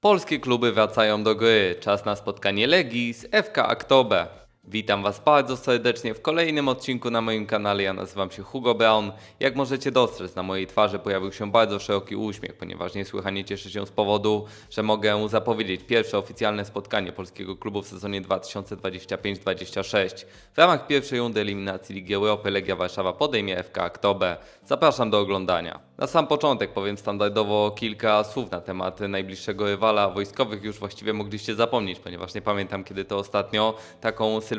Polskie kluby wracają do gry. Czas na spotkanie Legii z FK Aktobe. Witam Was bardzo serdecznie w kolejnym odcinku na moim kanale. Ja nazywam się Hugo Brown. Jak możecie dostrzec, na mojej twarzy pojawił się bardzo szeroki uśmiech, ponieważ niesłychanie cieszę się z powodu, że mogę zapowiedzieć pierwsze oficjalne spotkanie polskiego klubu w sezonie 2025-26. W ramach pierwszej rundy eliminacji Ligi Europy Legia Warszawa podejmie FK Aktobe. Zapraszam do oglądania. Na sam początek powiem standardowo kilka słów na temat najbliższego rywala. Wojskowych już właściwie mogliście zapomnieć, ponieważ nie pamiętam kiedy to ostatnio taką sylwetkę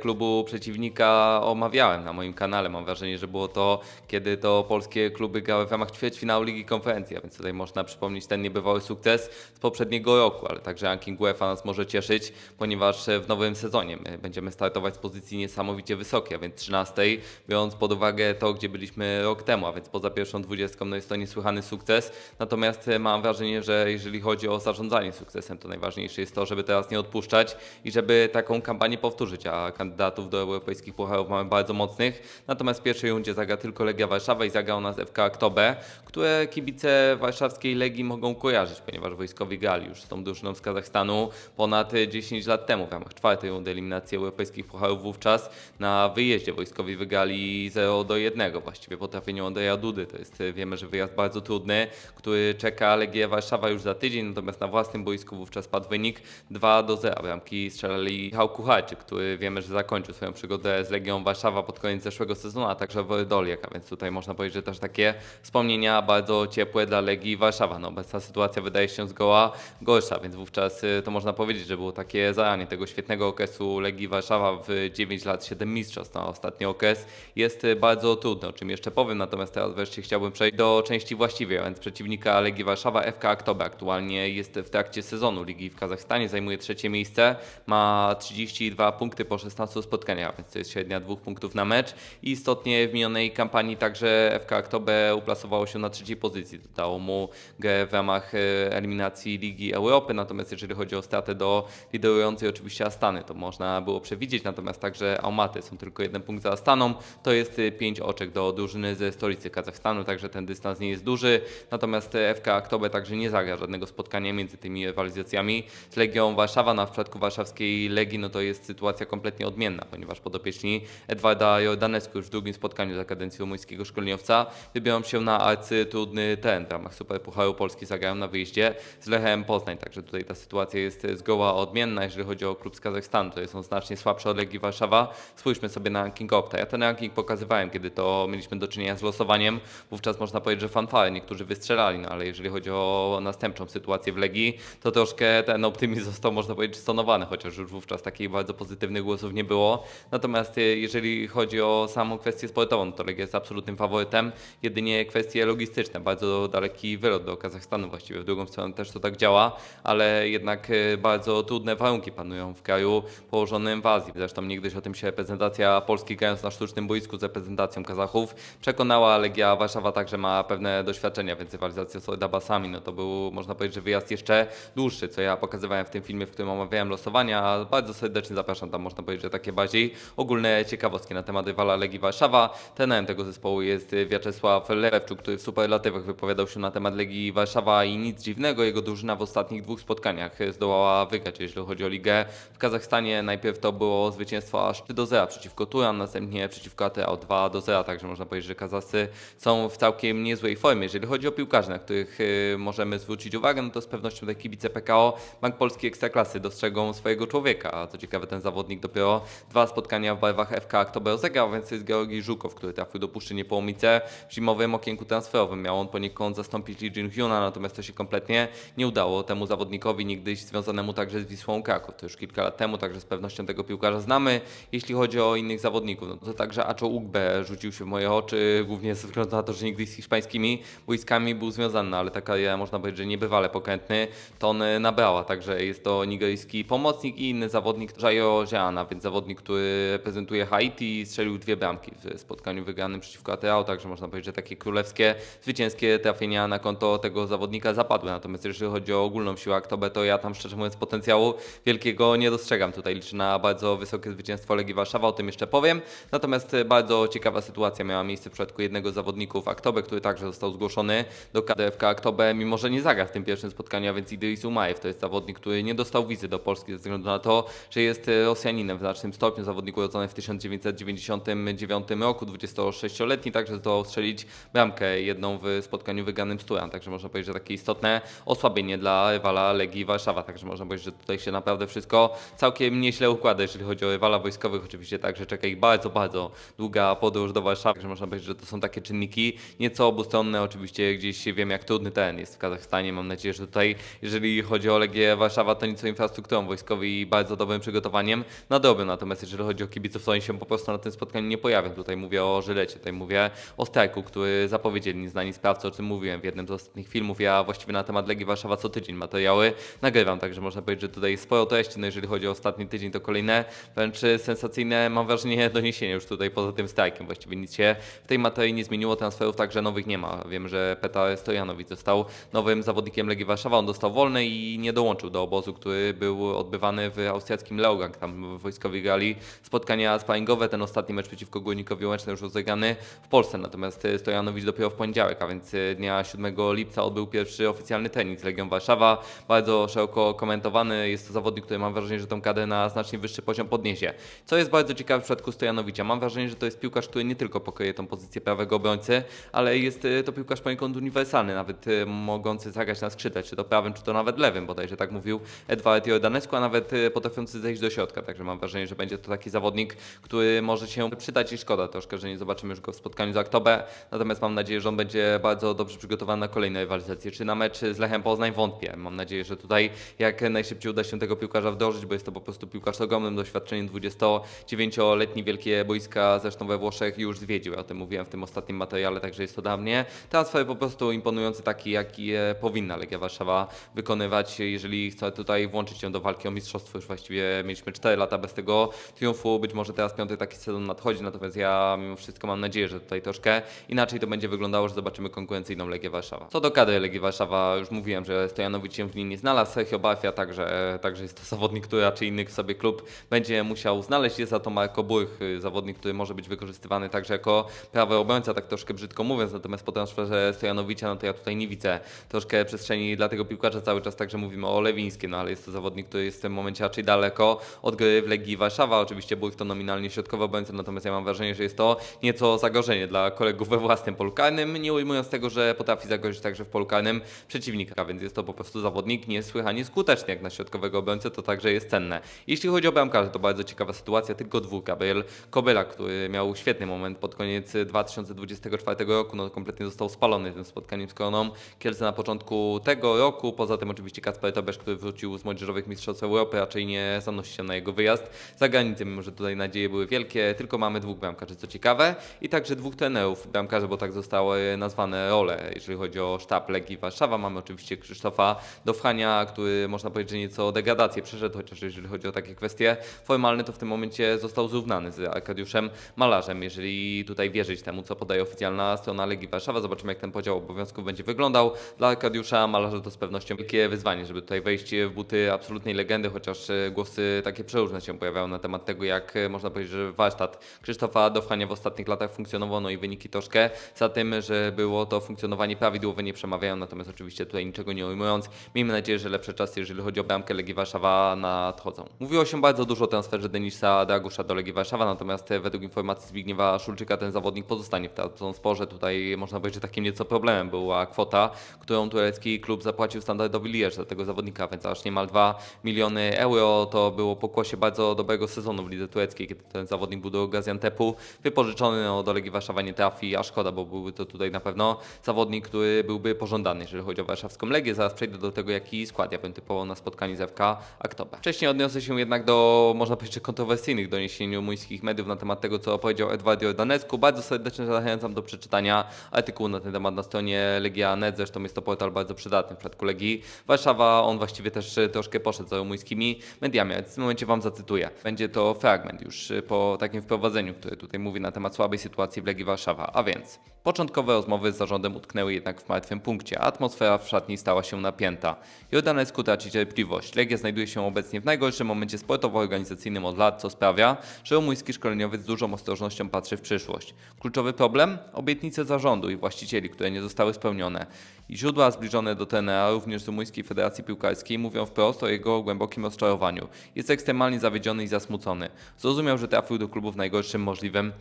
klubu przeciwnika omawiałem na moim kanale. Mam wrażenie, że było to kiedy to polskie kluby grały w ramach ćwierćfinału Ligi Konferencji, a więc tutaj można przypomnieć ten niebywały sukces z poprzedniego roku, ale także ranking UEFA nas może cieszyć, ponieważ w nowym sezonie my będziemy startować z pozycji niesamowicie wysokiej, a więc 13, biorąc pod uwagę to, gdzie byliśmy rok temu, a więc poza pierwszą dwudziestką, no jest to niesłychany sukces. Natomiast mam wrażenie, że jeżeli chodzi o zarządzanie sukcesem, to najważniejsze jest to, żeby teraz nie odpuszczać i żeby taką kampanię powtórzyć, a kandydatów do europejskich pucharów mamy bardzo mocnych. Natomiast w pierwszej rundzie zagra tylko Legia Warszawa i zagra u nas FK Aktobe, które kibice warszawskiej Legii mogą kojarzyć, ponieważ wojskowi grali już z tą drużyną z Kazachstanu ponad e, 10 lat temu w ramach czwartej rundy eliminacji europejskich pucharów wówczas na wyjeździe wojskowi wygrali 0 do 1 właściwie po trafieniu Andrzeja Dudy. To jest, wiemy, że wyjazd bardzo trudny, który czeka Legię Warszawa już za tydzień, natomiast na własnym boisku wówczas padł wynik 2 do 0. Bramki strzelali Michał Kucharczyk, który wiemy, że zakończył swoją przygodę z Legią Warszawa pod koniec zeszłego sezonu, a także Wojodoliek, a więc tutaj można powiedzieć, że też takie wspomnienia bardzo ciepłe dla Legii Warszawa. No, obecna sytuacja wydaje się zgoła gorsza, więc wówczas y, to można powiedzieć, że było takie zaranie tego świetnego okresu Legii Warszawa w 9 lat 7 mistrzostw. No, ostatni okres jest y, bardzo trudny, o czym jeszcze powiem, natomiast teraz wreszcie chciałbym przejść do części właściwej, a więc przeciwnika Legii Warszawa FK Aktobe aktualnie jest w trakcie sezonu Ligi w Kazachstanie, zajmuje trzecie miejsce, ma 32 punkty po 16 spotkaniach, więc to jest średnia dwóch punktów na mecz. I istotnie w minionej kampanii także FK Aktobe uplasowało się na trzeciej pozycji. Dodało mu grę w ramach e, eliminacji Ligi Europy, natomiast jeżeli chodzi o stratę do liderującej oczywiście Astany, to można było przewidzieć, natomiast także Almaty są tylko jeden punkt za Astaną, to jest 5 oczek do drużyny ze stolicy Kazachstanu, także ten dystans nie jest duży, natomiast e, FK Aktobe także nie zagra żadnego spotkania między tymi rywalizacjami z Legią Warszawa, no a w przypadku warszawskiej Legii no to jest sytuacja kompletnie odmienna, ponieważ podopieczni Edwarda Jordanesku już w drugim spotkaniu za kadencji rumuńskiego szkoleniowca wybiorą się na arcy trudny ten. W ramach Superpucharu Polski zagrają na wyjeździe z Lechem Poznań, także tutaj ta sytuacja jest zgoła odmienna, jeżeli chodzi o klub z Kazachstanu, to są znacznie słabsze od Legii Warszawa. Spójrzmy sobie na ranking Opta. Ja ten ranking pokazywałem, kiedy to mieliśmy do czynienia z losowaniem, wówczas można powiedzieć, że fanfary niektórzy wystrzelali, no ale jeżeli chodzi o następczą sytuację w Legii, to troszkę ten optymizm został, można powiedzieć, stonowany, chociaż już wówczas takich bardzo pozytywnych głosów nie było. Natomiast e, jeżeli chodzi o samą kwestię sportową, to Legia jest absolutnym faworytem, jedynie kwestie logistyczne, bardzo daleki wylot do Kazachstanu, właściwie w drugą stronę też to tak działa, ale jednak e, bardzo trudne warunki panują w kraju położonym w Azji. Zresztą niegdyś o tym się reprezentacja Polski grając na sztucznym boisku z reprezentacją Kazachów przekonała, Legia Warszawa także ma pewne doświadczenia, więc rywalizacja z Ordabasami, no to był, można powiedzieć, że wyjazd jeszcze dłuższy, co ja pokazywałem w tym filmie, w którym omawiałem losowania, bardzo serdecznie zapraszam, tam można powiedzieć, że takie bardziej ogólne ciekawostki na temat rywala Legii Warszawa. Trenerem tego zespołu jest Wiaczesław Lewczuk, który w superlatywach wypowiadał się na temat Legii Warszawa i nic dziwnego, jego drużyna w ostatnich dwóch spotkaniach zdołała wygrać, jeśli chodzi o ligę. W Kazachstanie najpierw to było zwycięstwo aż 3 do 0 przeciwko Turan, następnie przeciwko ATO 2 do 0, także można powiedzieć, że Kazasy są w całkiem niezłej formie. Jeżeli chodzi o piłkarzy, na których y, możemy zwrócić uwagę, no to z pewnością tutaj kibice PKO Bank Polski Ekstraklasy dostrzegą swojego człowieka, a co ciekawe ten zawodnik dopiero dwa spotkania w barwach FK Aktobe rozegrał, więc jest Georgi Żukow, który trafił do Puszczy Niepołomice w zimowym okienku transferowym. Miał on poniekąd zastąpić Lee Jin Hyuna, natomiast to się kompletnie nie udało temu zawodnikowi, niegdyś związanemu także z Wisłą Kraków. To już kilka lat temu, także z pewnością tego piłkarza znamy. Jeśli chodzi o innych zawodników, no to także Acho Ugbe rzucił się w moje oczy, głównie ze względu na to, że niegdyś z hiszpańskimi wojskami był związany, no ale ta kariera można powiedzieć, że niebywale pokrętny, to on nabrała, także jest to nigeryjski pomocnik i inny zawodnik, Jairo Ożeana, więc zawodnik, który reprezentuje Haiti, strzelił dwie bramki w spotkaniu wygranym przeciwko Ateao, także można powiedzieć, że takie królewskie, zwycięskie trafienia na konto tego zawodnika zapadły. Natomiast jeżeli chodzi o ogólną siłę Aktobę, to ja tam szczerze mówiąc potencjału wielkiego nie dostrzegam. Tutaj liczę na bardzo wysokie zwycięstwo Legii Warszawa, o tym jeszcze powiem. Natomiast bardzo ciekawa sytuacja miała miejsce w przypadku jednego z zawodników Aktobę, który także został zgłoszony do KDFK Aktobę, mimo że nie zagra w tym pierwszym spotkaniu, a więc Idris Umajew. To jest zawodnik, który nie dostał wizy do Polski ze względu na to, że jest e, Rosjaninem w znacznym stopniu. Zawodnik urodzony w 1999 roku, 26-letni, także zdołał strzelić bramkę jedną w spotkaniu wygranym z Turan. Także można powiedzieć, że takie istotne osłabienie dla rywala Legii Warszawa. Także można powiedzieć, że tutaj się naprawdę wszystko całkiem nieźle układa, jeżeli chodzi o rywala wojskowych. Oczywiście także czeka ich bardzo, bardzo długa podróż do Warszawy. Także można powiedzieć, że to są takie czynniki nieco obustronne. Oczywiście gdzieś wiem, jak trudny teren jest w Kazachstanie. Mam nadzieję, że tutaj, jeżeli chodzi o Legię Warszawa, to nieco infrastrukturą wojskową i bardzo dobrym przygotowaniem na dobry. Natomiast jeżeli chodzi o kibiców, to oni się po prostu na tym spotkaniu nie pojawią. Tutaj mówię o Żylecie, tutaj mówię o Strajku, który zapowiedzieli nieznani sprawcy, o czym mówiłem w jednym z ostatnich filmów. Ja właściwie na temat Legii Warszawa co tydzień materiały nagrywam, także można powiedzieć, że tutaj sporo treści. No jeżeli chodzi o ostatni tydzień, to kolejne wręcz sensacyjne, mam wrażenie, doniesienia już tutaj poza tym strajkiem. Właściwie nic się w tej materii nie zmieniło, transferów także nowych nie ma. Wiem, że Petar Stojanowicz został nowym zawodnikiem Legii Warszawa, on dostał wolny i nie dołączył do obozu, który był odbywany w austriackim Leogang. Tam wojskowi grali spotkania sparingowe, ten ostatni mecz przeciwko Górnikowi Łęczne już rozegrany w Polsce, natomiast Stojanowicz dopiero w poniedziałek, a więc dnia 7 lipca odbył pierwszy oficjalny trening z Legią Warszawa. Bardzo szeroko komentowany, jest to zawodnik, który mam wrażenie, że tą kadę na znacznie wyższy poziom podniesie. Co jest bardzo ciekawe w przypadku Stojanowicza, mam wrażenie, że to jest piłkarz, który nie tylko pokryje tą pozycję prawego obrońcy, ale jest e, to piłkarz poniekąd uniwersalny, nawet e, mogący zagrać na skrzydle, czy to prawym, czy to nawet lewym, bodajże tak mówił Edward Jordanescu, a nawet e, potrafiący zejść do środka, także mam wrażenie, że będzie to taki zawodnik, który może się przydać i szkoda troszkę, że nie zobaczymy już go w spotkaniu z Aktobę, natomiast mam nadzieję, że on będzie bardzo dobrze przygotowany na kolejne rywalizacje, czy na mecz z Lechem Poznań. Wątpię, mam nadzieję, że tutaj jak najszybciej uda się tego piłkarza wdrożyć, bo jest to po prostu piłkarz z ogromnym doświadczeniem, 29-letni wielkie boiska, zresztą we Włoszech już zwiedził, ja o tym mówiłem w tym ostatnim materiale, także jest to dla mnie transfer po prostu imponujący taki, jaki e, powinna Legia Warszawa wykonywać, jeżeli chce tutaj włączyć się do walki o mistrzostwo, już właściwie mieliśmy 4 lata bez tego triumfu, być może teraz piąty taki sezon nadchodzi, natomiast ja mimo wszystko mam nadzieję, że tutaj troszkę inaczej to będzie wyglądało, że zobaczymy konkurencyjną Legię Warszawa. Co do kadry Legii Warszawa, już mówiłem, że Stojanowicz się w nie znalazł, Sergio Bafia także, także jest to zawodnik, który raczej inny sobie klub będzie musiał znaleźć. Jest za to Marco Buch, zawodnik, który może być wykorzystywany także jako prawy obrońca, tak troszkę brzydko mówiąc, natomiast po transferze Stojanowicza, no to ja tutaj nie widzę troszkę przestrzeni dla tego piłkarza, cały czas także mówimy o Lewińskim, no ale jest to zawodnik, który jest w tym momencie raczej daleko od gry w Legii Warszawa, oczywiście Buch to nominalnie środkowy obrońca, natomiast ja mam wrażenie, że jest to nieco zagrożenie dla kolegów we własnym polu karnym, nie ujmując tego, że potrafi zagrozić także w polu karnym przeciwnika, więc jest to po prostu zawodnik niesłychanie skuteczny jak na środkowego obrońcę, to także jest cenne. Jeśli chodzi o bramkarzy, to bardzo ciekawa sytuacja, tylko dwóch, Gabriel Kobyla, który miał świetny moment pod koniec 2024 roku, no kompletnie został spalony tym spotkaniem z Koroną Kielce na początku tego roku, poza tym oczywiście Kacper Tobesz, który wrócił z młodzieżowych mistrzostw Europy, raczej nie zanosi się na jego wyjazd za granicę, mimo że tutaj nadzieje były wielkie, tylko mamy dwóch bramkarzy, co ciekawe, i także dwóch trenerów bramkarzy, bo tak zostały nazwane role, jeżeli chodzi o sztab Legii Warszawa, mamy oczywiście Krzysztofa Dofrania, który można powiedzieć, że nieco degradację przeszedł, chociaż jeżeli chodzi o takie kwestie formalne, to w tym momencie został zrównany z Arkadiuszem Malarzem. Jeżeli tutaj wierzyć temu, co podaje oficjalna strona Legii Warszawa, zobaczymy jak ten podział obowiązków będzie wyglądał. Dla Arkadiusza Malarza to z pewnością wielkie wyzwanie, żeby tutaj wejść w buty absolutnej legendy, chociaż głosy takie przeróżne się pojawiają na temat tego, jak e, można powiedzieć, że warsztat Krzysztofa Dofrania w ostatnich latach funkcjonował, no i wyniki troszkę za tym, że było to funkcjonowanie prawidłowe, nie przemawiają, natomiast oczywiście tutaj niczego nie ujmując, miejmy nadzieję, że lepsze czasy, jeżeli chodzi o bramkę Legii Warszawa nadchodzą. Mówiło się bardzo dużo o transferze Denisa Dragusza do Legii Warszawa, natomiast e, według informacji Zbigniewa Szulczyka ten zawodnik pozostanie w Trabzonsporze. Tutaj można powiedzieć, że takim nieco problemem była kwota, którą turecki klub zapłacił standardowi Lierz za tego zawodnika, więc aż niemal 2 miliony euro to było pokłosie bardzo dobrego sezonu w lidze tureckiej, kiedy ten zawodnik był do Gaziantepu wypożyczony, no, do Legii Warszawa nie trafi, a szkoda, bo byłby to tutaj na pewno zawodnik, który byłby pożądany, jeżeli chodzi o warszawską Legię. Zaraz przejdę do tego, jaki skład ja bym typował na spotkaniu z FK Aktobe. Wcześniej odniosę się jednak do, można powiedzieć, kontrowersyjnych doniesień rumuńskich mediów na temat tego, co powiedział Edward Jordanescu. Bardzo serdecznie zachęcam do przeczytania artykułu na ten temat na stronie Legia.net, zresztą jest to portal bardzo przydatny w przypadku Legii Warszawa. On właściwie też troszkę poszedł za rumuńskimi mediami. W tym momencie Wam Zacytuję. Będzie to fragment już y, po takim wprowadzeniu, które tutaj mówi na temat słabej sytuacji w Legii Warszawa. A więc, początkowe rozmowy z zarządem utknęły jednak w martwym punkcie, atmosfera w szatni stała się napięta. Jordanescu traci cierpliwość. Legia znajduje się obecnie w najgorszym momencie sportowo-organizacyjnym od lat, co sprawia, że rumuński szkoleniowiec z dużą ostrożnością patrzy w przyszłość. Kluczowy problem? Obietnice zarządu i właścicieli, które nie zostały spełnione. I źródła zbliżone do TNA, również z Rumuńskiej Federacji Piłkarskiej, mówią wprost o jego głębokim rozczarowaniu. Jest ekstremalnie zawiedziony i zasmucony. Zrozumiał, że trafił do klubu w najgorszym możliwym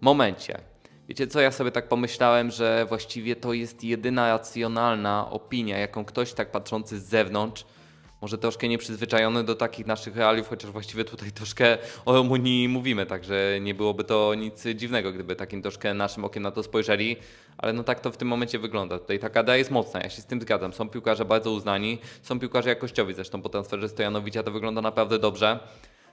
momencie. Wiecie co, ja sobie tak pomyślałem, że właściwie to jest jedyna racjonalna opinia, jaką ktoś tak patrzący z zewnątrz, może troszkę nieprzyzwyczajony do takich naszych realiów, chociaż właściwie tutaj troszkę o Rumunii mówimy, także nie byłoby to nic dziwnego, gdyby takim troszkę naszym okiem na to spojrzeli, ale no tak to w tym momencie wygląda. Tutaj ta kada jest mocna, ja się z tym zgadzam. Są piłkarze bardzo uznani, są piłkarze jakościowi, zresztą po transferze Stojanowicza to wygląda naprawdę dobrze.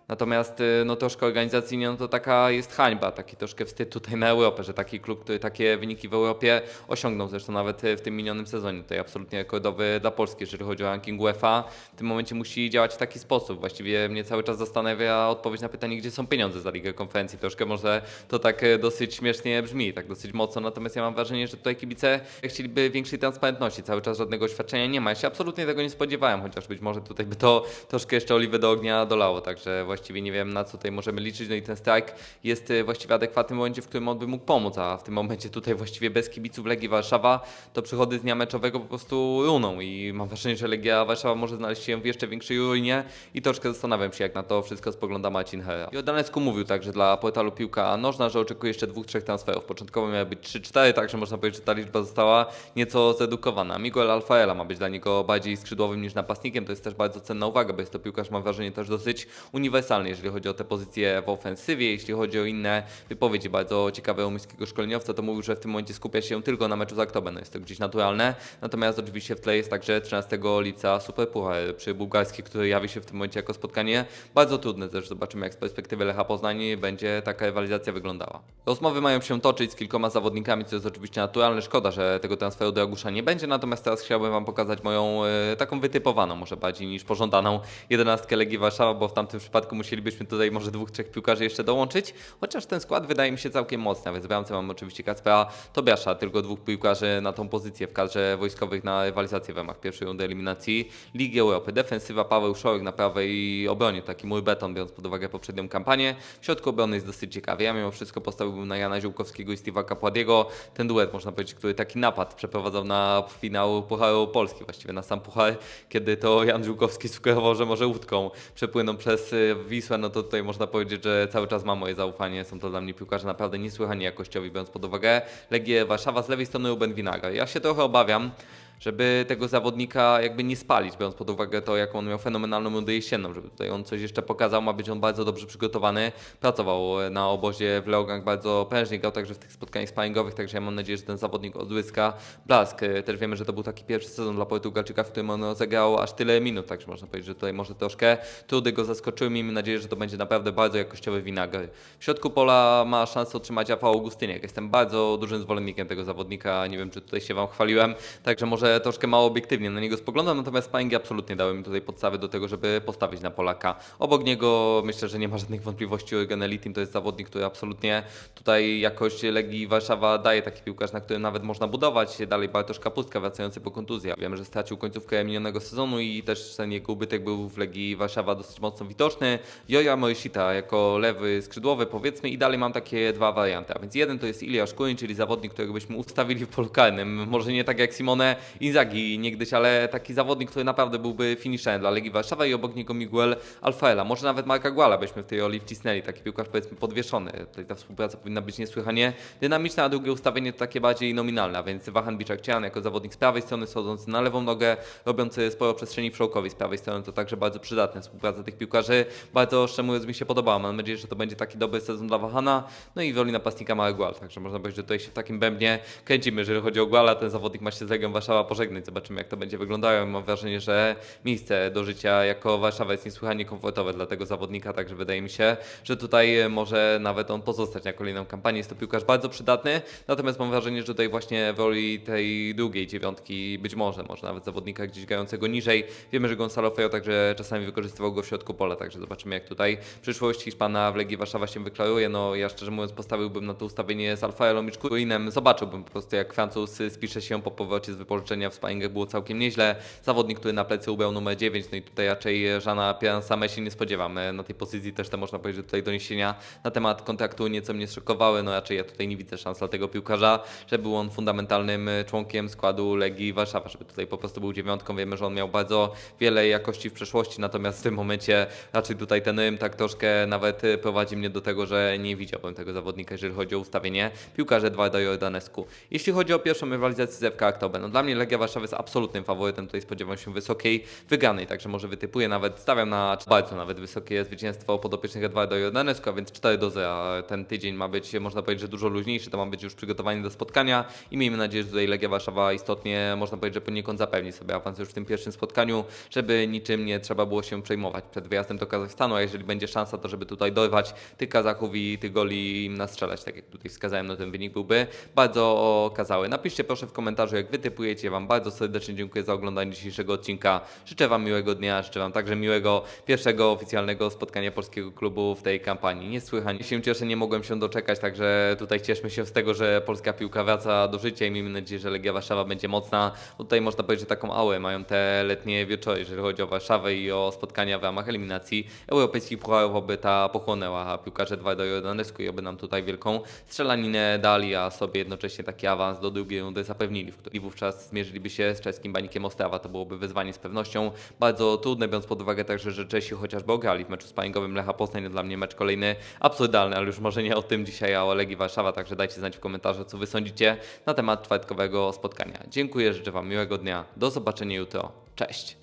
Natomiast y, no troszkę organizacyjnie no to taka jest hańba, taki troszkę wstyd tutaj na Europę, że taki klub, który takie wyniki w Europie osiągnął, zresztą nawet y, w tym minionym sezonie, tutaj absolutnie rekordowy dla Polski, jeżeli chodzi o ranking UEFA, w tym momencie musi działać w taki sposób. Właściwie mnie cały czas zastanawia odpowiedź na pytanie, gdzie są pieniądze za Ligę Konferencji. Troszkę może to tak y, dosyć śmiesznie brzmi, tak dosyć mocno, natomiast ja mam wrażenie, że tutaj kibice chcieliby większej transparentności, cały czas żadnego oświadczenia nie ma. Ja się absolutnie tego nie spodziewałem, chociaż być może tutaj by to troszkę jeszcze oliwy do ognia dolało, także właściwie nie wiem na co tutaj możemy liczyć. No i ten strajk jest e, właściwie adekwatny w momencie, w którym on by mógł pomóc, a w tym momencie tutaj właściwie bez kibiców Legii Warszawa to przychody z dnia meczowego po prostu runą i mam wrażenie, że Legia Warszawa może znaleźć się w jeszcze większej ruinie i troszkę zastanawiam się jak na to wszystko spogląda Marcin Hera. Jordanecku mówił także dla portalu Piłka Nożna, że oczekuje jeszcze dwóch, trzech transferów. Początkowo miały być 3-4, także można powiedzieć, że ta liczba została nieco zredukowana. Miguel Alfaela ma być dla niego bardziej skrzydłowym niż napastnikiem, to jest też bardzo cenna uwaga, bo jest to piłkarz, mam wrażenie, też dosyć uniwersalny, jeżeli chodzi o te pozycje w ofensywie, jeśli chodzi o inne wypowiedzi. Bardzo ciekawe rumuńskiego szkoleniowica, to mówił, że w tym momencie skupia się tylko na meczu z Aktobem, no jest to gdzieś naturalne, natomiast oczywiście w tle jest także 13 lipca Superpuchar przy Bułgarski, który jawi się w tym momencie jako spotkanie bardzo trudne, też zobaczymy jak z perspektywy Lecha Poznań będzie taka rywalizacja wyglądała. Rozmowy mają się toczyć z kilkoma zawodnikami, co jest oczywiście naturalne, szkoda, że tego transferu do Jagusza nie będzie, natomiast teraz chciałbym Wam pokazać moją e, taką wytypowaną, może bardziej niż pożądaną jedenastkę Legii Warszawa, bo w tamtym przypadku musielibyśmy tutaj może dwóch, trzech piłkarzy jeszcze dołączyć, chociaż ten skład wydaje mi się całkiem mocny, więc w bramce mam oczywiście Kacpera Tobiasza, tylko dwóch piłkarzy na tą pozycję w kadrze wojskowych na rywalizację w ramach pierwszej rundy eliminacji Ligi Europy. Defensywa Paweł Szorek na prawej obronie, taki mój beton, biorąc pod uwagę poprzednią kampanię. W środku obrony jest dosyć ciekawy. Ja mimo wszystko postawiłbym na Jana Ziółkowskiego i Steve'a Kapładiego. Ten duet, można powiedzieć, który taki napad przeprowadzał na finał Pucharu Polski, właściwie na sam Puchar, kiedy to Jan Ziółkowski sugerował, że może łódką przepłyną przez y, Wisłę, no to tutaj można powiedzieć, że cały czas mam moje zaufanie. Są to dla mnie piłkarze naprawdę niesłychanie jakościowi, biorąc pod uwagę Legię Warszawa, z lewej strony Ruben Winaga. Ja się trochę obawiam, żeby tego zawodnika jakby nie spalić, biorąc pod uwagę to, jaką on miał fenomenalną rundę jesienną, żeby tutaj on coś jeszcze pokazał, ma być on bardzo dobrze przygotowany, pracował na obozie w Leogang bardzo prężnie, grał także w tych spotkaniach sparingowych, także ja mam nadzieję, że ten zawodnik odzyska blask. Też wiemy, że to był taki pierwszy sezon dla Portugalczyka, w którym on rozegrał aż tyle minut, także można powiedzieć, że tutaj może troszkę trudy go zaskoczyły, miejmy nadzieję, że to będzie naprawdę bardzo jakościowy winagry. W środku pola ma szansę otrzymać Rafał Augustyniak, jestem bardzo dużym zwolennikiem tego zawodnika, nie wiem, czy tutaj się Wam chwaliłem, także może troszkę mało obiektywnie na niego spoglądam, natomiast sparingi absolutnie dały mi tutaj podstawy do tego, żeby postawić na Polaka. Obok niego myślę, że nie ma żadnych wątpliwości Eugen Elitim, to jest zawodnik, który absolutnie tutaj jakość Legii Warszawa daje taki piłkarz, na którym nawet można budować. Dalej Bartosz Kapustka wracający po kontuzji. Wiemy, że stracił końcówkę minionego sezonu i też ten jego ubytek był w Legii Warszawa dosyć mocno widoczny. Joja Morisita jako lewy skrzydłowy powiedzmy i dalej mam takie dwa warianty, a więc jeden to jest Iliasz Kurin, czyli zawodnik, którego byśmy ustawili w polu karnym. Może nie tak jak Simone Inzaghi niegdyś, ale taki zawodnik, który naprawdę byłby finiszem dla Legii Warszawa i obok niego Miguel Alfaela. Może nawet Marka Guala byśmy w tej roli wcisnęli, taki piłkarz powiedzmy podwieszony. Tutaj ta współpraca powinna być niesłychanie dynamiczna, a drugie ustawienie to takie bardziej nominalne, a więc Wahan Biczakcian jako zawodnik z prawej strony, schodzący na lewą nogę, robiący sporo przestrzeni Frołkowi z prawej strony, to także bardzo przydatne. Współpraca tych piłkarzy bardzo szczerze mówiąc mi się podobała. Mam nadzieję, że to będzie taki dobry sezon dla Wahana, no i w roli napastnika Marek Gual, także można powiedzieć, że tutaj się w takim bębnie kręcimy, jeżeli chodzi o Guala, ten zawodnik ma się z Legią Warszawa pożegnać. Zobaczymy, jak to będzie wyglądało. Mam wrażenie, że miejsce do życia jako Warszawa jest niesłychanie komfortowe dla tego zawodnika, także wydaje mi się, że tutaj e, może nawet on pozostać na kolejną kampanię. Jest to piłkarz bardzo przydatny, natomiast mam wrażenie, że tutaj właśnie w roli tej drugiej dziewiątki być może, może nawet zawodnika gdzieś grającego niżej. Wiemy, że Gonzalo Fejo także czasami wykorzystywał go w środku pola, także zobaczymy, jak tutaj przyszłość Hiszpana w Legii Warszawa się wyklaruje. No ja szczerze mówiąc postawiłbym na to ustawienie z Alfaelą i Czkurinem. Zobaczyłbym po prostu, jak Francuz spisze się po powrocie z wypożyczenia w sparingach było całkiem nieźle. Zawodnik, który na plecy ubrał numer 9, no i tutaj raczej żana Piansame się nie spodziewamy. Na tej pozycji też to można powiedzieć, że tutaj doniesienia na temat kontraktu nieco mnie szokowały. No raczej ja tutaj nie widzę szans dla tego piłkarza, że był on fundamentalnym y, członkiem składu Legii Warszawa, żeby tutaj po prostu był dziewiątką. Wiemy, że on miał bardzo wiele jakości w przeszłości, natomiast w tym momencie raczej tutaj ten rym tak troszkę nawet y, prowadzi mnie do tego, że nie widziałbym tego zawodnika, jeżeli chodzi o ustawienie piłkarza Edwarda Jordanescu. Jeśli chodzi o pierwszą rywalizację z FK Aktobe, no dla mnie Legia Warszawa jest absolutnym faworytem, tutaj spodziewam się wysokiej wygranej, także może wytypuję nawet, stawiam na bardzo nawet wysokie zwycięstwo podopiecznych Edwarda Jordanescu, a więc 4 do 0. Ten tydzień ma być, można powiedzieć, że dużo luźniejszy, to ma być już przygotowanie do spotkania i miejmy nadzieję, że tutaj Legia Warszawa istotnie, można powiedzieć, że poniekąd zapewni sobie awans już w tym pierwszym spotkaniu, żeby niczym nie trzeba było się przejmować przed wyjazdem do Kazachstanu, a jeżeli będzie szansa, to żeby tutaj dorwać tych Kazachów i tych goli im nastrzelać, tak jak tutaj wskazałem, no ten wynik byłby bardzo okazały. Napiszcie proszę w komentarzu, jak wy typujecie. Wam bardzo serdecznie dziękuję za oglądanie dzisiejszego odcinka. Życzę Wam miłego dnia, życzę Wam także miłego pierwszego oficjalnego spotkania polskiego klubu w tej kampanii. Niesłychanie się cieszę, nie mogłem się doczekać, także tutaj cieszmy się z tego, że polska piłka wraca do życia i miejmy nadzieję, że Legia Warszawa będzie mocna. Tutaj można powiedzieć, że taką ałę mają te letnie wieczory, jeżeli chodzi o Warszawę i o spotkania w ramach eliminacji europejskich pucharów, oby ta pochłonęła piłkarze Edwardo Jordanescu i oby nam tutaj wielką strzelaninę dali, a sobie jednocześnie taki awans do drugiej rundy zapewnili, w wówczas zmierzyliby się z czeskim Banikiem Ostrawa. To byłoby wyzwanie z pewnością bardzo trudne, biorąc pod uwagę także, że Czesi chociażby ograli w meczu sparingowym Lecha Poznań. Dla mnie mecz kolejny absurdalny, ale już może nie o tym dzisiaj, a o Legii Warszawa, także dajcie znać w komentarzu, co wy sądzicie na temat czwartkowego spotkania. Dziękuję, życzę wam miłego dnia, do zobaczenia jutro, cześć!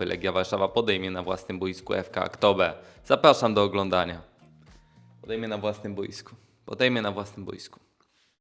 Legia Warszawa podejmie na własnym boisku FK Aktobe. Zapraszam do oglądania. Podejmie na własnym boisku. Podejmie na własnym boisku.